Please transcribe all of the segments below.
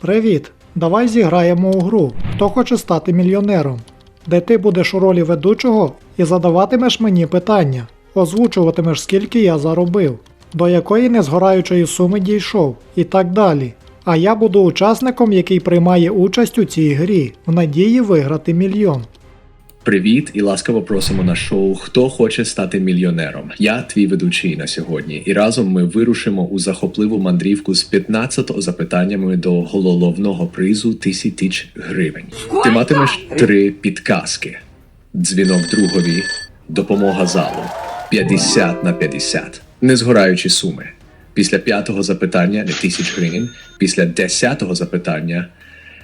Привіт! Давай зіграємо у гру. Хто хоче стати мільйонером? Де ти будеш у ролі ведучого і задаватимеш мені питання, озвучуватимеш, скільки я заробив, до якої незгораючої суми дійшов, і так далі. А я буду учасником, який приймає участь у цій грі, в надії виграти мільйон. Привіт і ласкаво просимо на шоу Хто хоче стати мільйонером. Я твій ведучий на сьогодні, і разом ми вирушимо у захопливу мандрівку з 15 запитаннями до головного призу тисяч гривень. Ти матимеш три підказки: дзвінок другові, допомога залу, 50 на 50, незгораючі суми. Після п'ятого запитання не тисяч гривень, після десятого запитання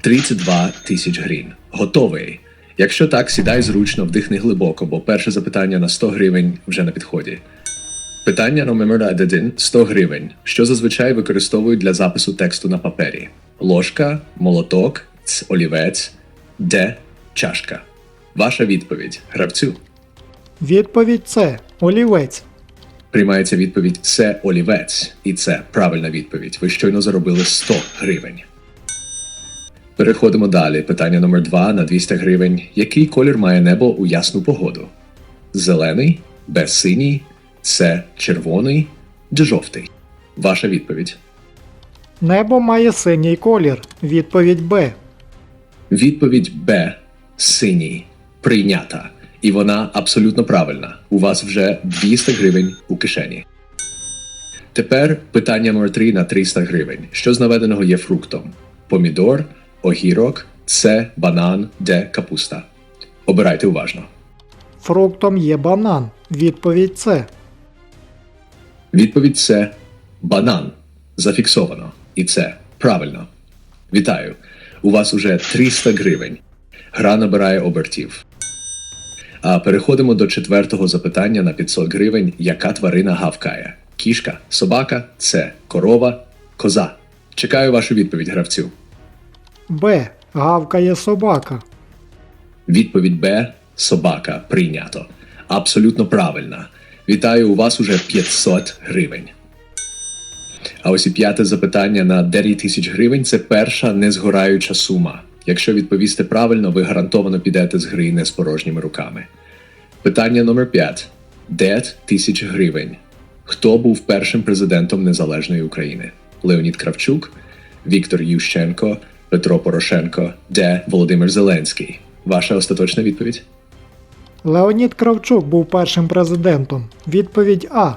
32 тисяч гривень. Готовий? Якщо так, сідай зручно, вдихни глибоко, бо перше запитання на 100 гривень вже на підході. Питання номер 1 – 100 гривень. Що зазвичай використовують для запису тексту на папері? Ложка, молоток, ц, олівець, де чашка. Ваша відповідь гравцю. Відповідь це олівець. Приймається відповідь це олівець, і це правильна відповідь. Ви щойно заробили 100 гривень. Переходимо далі. Питання номер 2 на 200 гривень. Який колір має небо у ясну погоду? Зелений, Б синій, С червоний, Д жовтий. Ваша відповідь. Небо має синій колір. Відповідь Б. Відповідь Б синій. Прийнята. І вона абсолютно правильна. У вас вже 200 гривень у кишені. Тепер питання номер 3 на 300 гривень. Що з наведеного є фруктом? Помідор, огірок, С банан, Д капуста. Обирайте уважно. Фруктом є банан. Відповідь С. Відповідь С банан. Зафіксовано. І це правильно. Вітаю. У вас уже 300 гривень. Гра набирає обертів. А переходимо до четвертого запитання на 500 гривень. Яка тварина гавкає? Кішка, собака, це корова, коза. Чекаю вашу відповідь, гравцю. Б. Гавкає собака. Відповідь Б собака прийнято. Абсолютно правильна. Вітаю, у вас уже 500 гривень. А ось і п'яте запитання на 9 тисяч гривень це перша незгораюча сума. Якщо відповісти правильно, ви гарантовано підете з гри не з порожніми руками. Питання номер 5. 9 тисяч гривень. Хто був першим президентом Незалежної України? Леонід Кравчук, Віктор Ющенко, Петро Порошенко, Де Володимир Зеленський. Ваша остаточна відповідь? Леонід Кравчук був першим президентом. Відповідь А.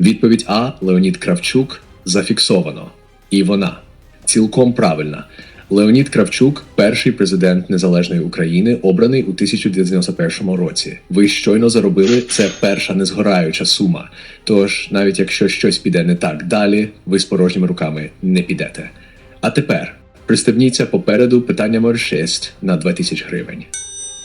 Відповідь А. Леонід Кравчук зафіксовано. І вона цілком правильна. Леонід Кравчук перший президент Незалежної України, обраний у 1991 році. Ви щойно заробили це перша незгораюча сума. Тож, навіть якщо щось піде не так далі, ви з порожніми руками не підете. А тепер пристебніться попереду питання номер 6 на 2000 гривень.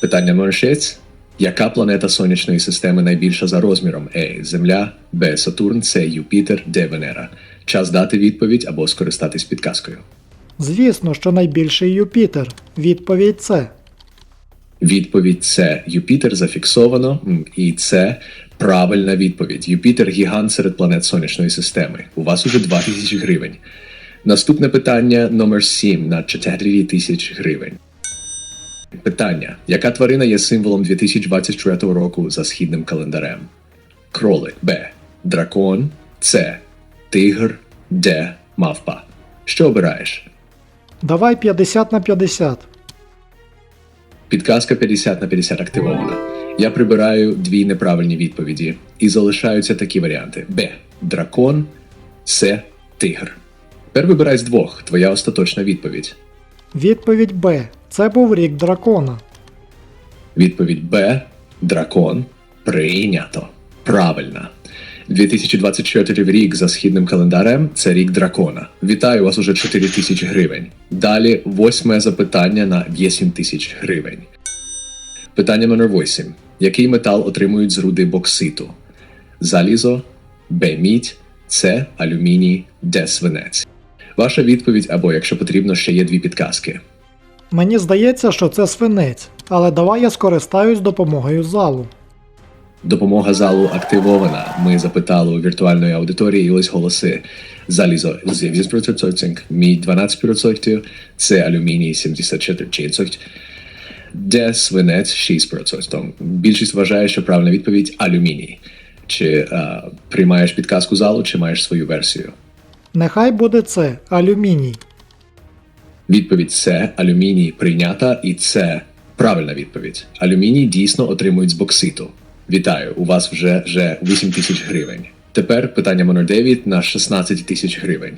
Питання номер 6. Яка планета сонячної системи найбільша за розміром? А. Земля, Б. Сатурн, С. Юпітер, Д. Венера. Час дати відповідь або скористатись підказкою. Звісно, що найбільший Юпітер. Відповідь С. Відповідь С. Юпітер зафіксовано, і це правильна відповідь. Юпітер гігант серед планет сонячної системи. У вас уже 2000 гривень. Наступне питання номер 7 на 4 тисяч гривень. Питання: яка тварина є символом 2024 року за східним календарем? Кролик Б. Дракон С. Тигр Д. Мавпа. Що обираєш? Давай 50 на 50. Підказка 50 на 50 активована. Я прибираю дві неправильні відповіді і залишаються такі варіанти: Б. Дракон, С. Тигр. Тепер вибирай з двох. Твоя остаточна відповідь. Відповідь Б. Це був рік дракона. Відповідь Б. Дракон. Прийнято. Правильно. 2024 рік за східним календарем це рік дракона. Вітаю вас уже 4 тисячі гривень. Далі восьме запитання на 8 тисяч гривень. Питання номер 8. Який метал отримують з руди бокситу? Залізо, Б. Мідь, С. Алюміній, Д. Свинець. Ваша відповідь або, якщо потрібно, ще є дві підказки. Мені здається, що це свинець, але давай я скористаюсь допомогою залу. Допомога залу активована. Ми запитали у віртуальної аудиторії, і ось голоси. Залізо 8%, мідь 12%, це алюміній 74%, де свинець 6%. Більшість вважає, що правильна відповідь алюміній. Чи е, приймаєш підказку залу, чи маєш свою версію? Нехай буде це алюміній. Відповідь С. Алюміній прийнята, і це правильна відповідь. Алюміній дійсно отримують з бокситу. Вітаю, у вас вже, вже 8 тисяч гривень. Тепер питання номер 9 на 16 тисяч гривень.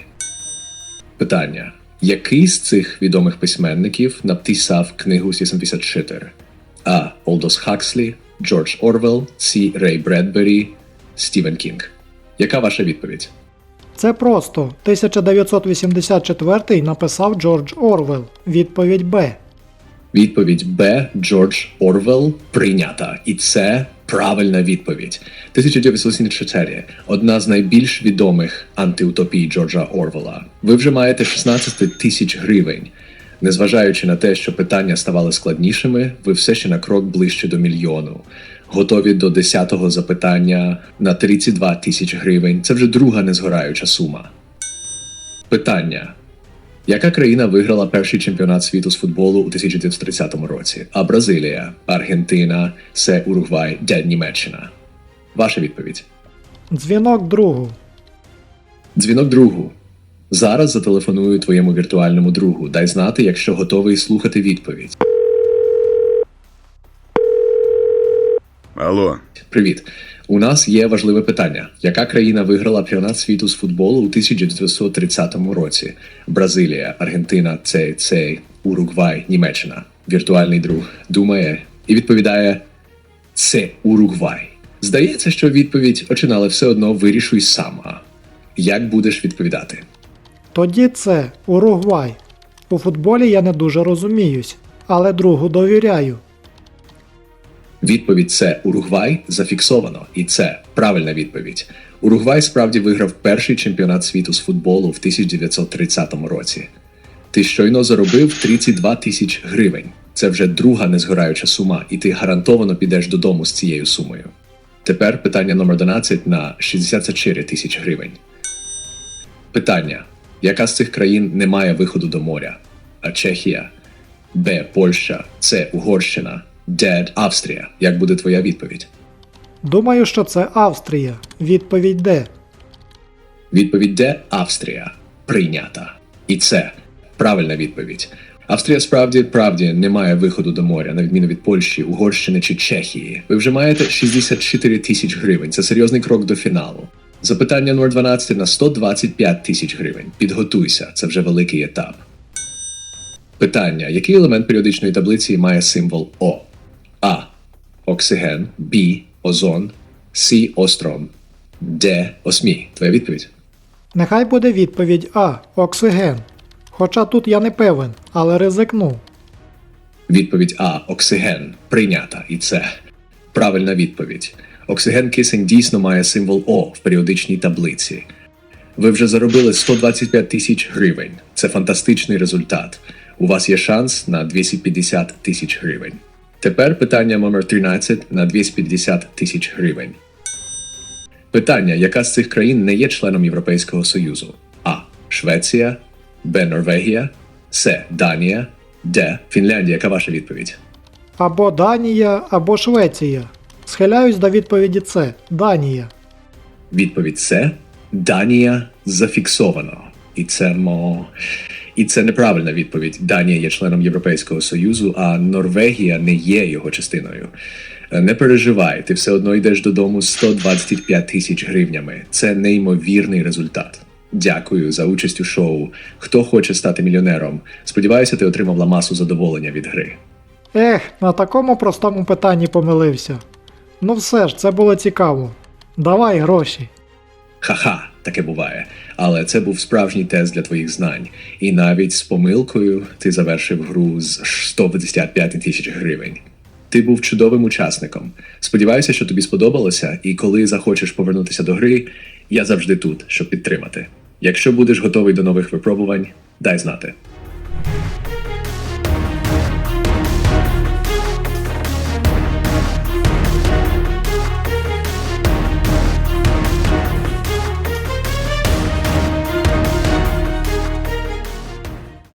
Питання: який з цих відомих письменників написав книгу 84? А. Олдос Хакслі, Джордж Орвел, С. Рей Бредбері, Стівен Кінг. Яка ваша відповідь? Це просто 1984 написав Джордж Орвел. Відповідь Б. Відповідь Б. Джордж Орвел прийнята. І це правильна відповідь. 1984 одна з найбільш відомих антиутопій Джорджа Орвела. Ви вже маєте 16 тисяч гривень. Незважаючи на те, що питання ставали складнішими, ви все ще на крок ближче до мільйону. Готові до 10-го запитання на 32 тисяч гривень. Це вже друга незгораюча сума. Питання. Яка країна виграла перший чемпіонат світу з футболу у 1930 році? А Бразилія, Аргентина, Се Уругвай, Де Німеччина? Ваша відповідь. Дзвінок другу. Дзвінок другу. Зараз зателефоную твоєму віртуальному другу. Дай знати, якщо готовий слухати відповідь. Алло, Привіт. У нас є важливе питання: яка країна виграла чемпіонат світу з футболу у 1930 році? Бразилія, Аргентина, цей, цей, Уругвай, Німеччина. Віртуальний друг думає і відповідає: це Уругвай. Здається, що відповідь очина, але все одно вирішуй сама. Як будеш відповідати? Тоді це Уругвай. У футболі я не дуже розуміюсь, але другу довіряю. Відповідь це Уругвай зафіксовано, і це правильна відповідь. Уругвай справді виграв перший чемпіонат світу з футболу в 1930 році. Ти щойно заробив 32 тисяч гривень. Це вже друга незгораюча сума, і ти гарантовано підеш додому з цією сумою. Тепер питання номер 11 на 64 тисяч гривень. Питання: яка з цих країн не має виходу до моря? А Чехія, Б. Польща, С. Угорщина, Д. Австрія. Як буде твоя відповідь? Думаю, що це Австрія. Відповідь Д. Відповідь Д. Австрія прийнята. І це правильна відповідь. Австрія справді правді не має виходу до моря, на відміну від Польщі, Угорщини чи Чехії. Ви вже маєте 64 тисяч гривень. Це серйозний крок до фіналу. Запитання номер 12 на 125 тисяч гривень. Підготуйся, це вже великий етап. Питання: який елемент періодичної таблиці має символ О? А. Оксиген, Б. Озон, С. Остром, Д. Осмій. Твоя відповідь? Нехай буде відповідь А. Оксиген. Хоча тут я не певен, але ризикну. Відповідь А. Оксиген прийнята, і це правильна відповідь. Оксиген кисень дійсно має символ О в періодичній таблиці. Ви вже заробили 125 тисяч гривень. Це фантастичний результат. У вас є шанс на 250 тисяч гривень. Тепер питання номер 13 на 250 тисяч гривень. Питання: яка з цих країн не є членом Європейського Союзу? А. Швеція, Б. Норвегія, С. Данія, Д. Фінляндія. Яка ваша відповідь? Або Данія, або Швеція. Схиляюсь до відповіді С. Данія. Відповідь С. Данія зафіксовано. І це мо. І це неправильна відповідь. Данія є членом Європейського Союзу, а Норвегія не є його частиною. Е, Не переживай, ти все одно йдеш додому з 125 тисяч гривнями. Це неймовірний результат. Дякую за участь у шоу. Хто хоче стати мільйонером? Сподіваюся, ти отримав ламасу задоволення від гри. Ех, на такому простому питанні помилився. Ну все ж, це було цікаво. Давай гроші. Ха-ха, таке буває. Але це був справжній тест для твоїх знань. І навіть з помилкою ти завершив гру з 155 тисяч гривень. Ти був чудовим учасником. Сподіваюся, що тобі сподобалося, і коли захочеш повернутися до гри, я завжди тут, щоб підтримати. Якщо будеш готовий до нових випробувань, дай знати.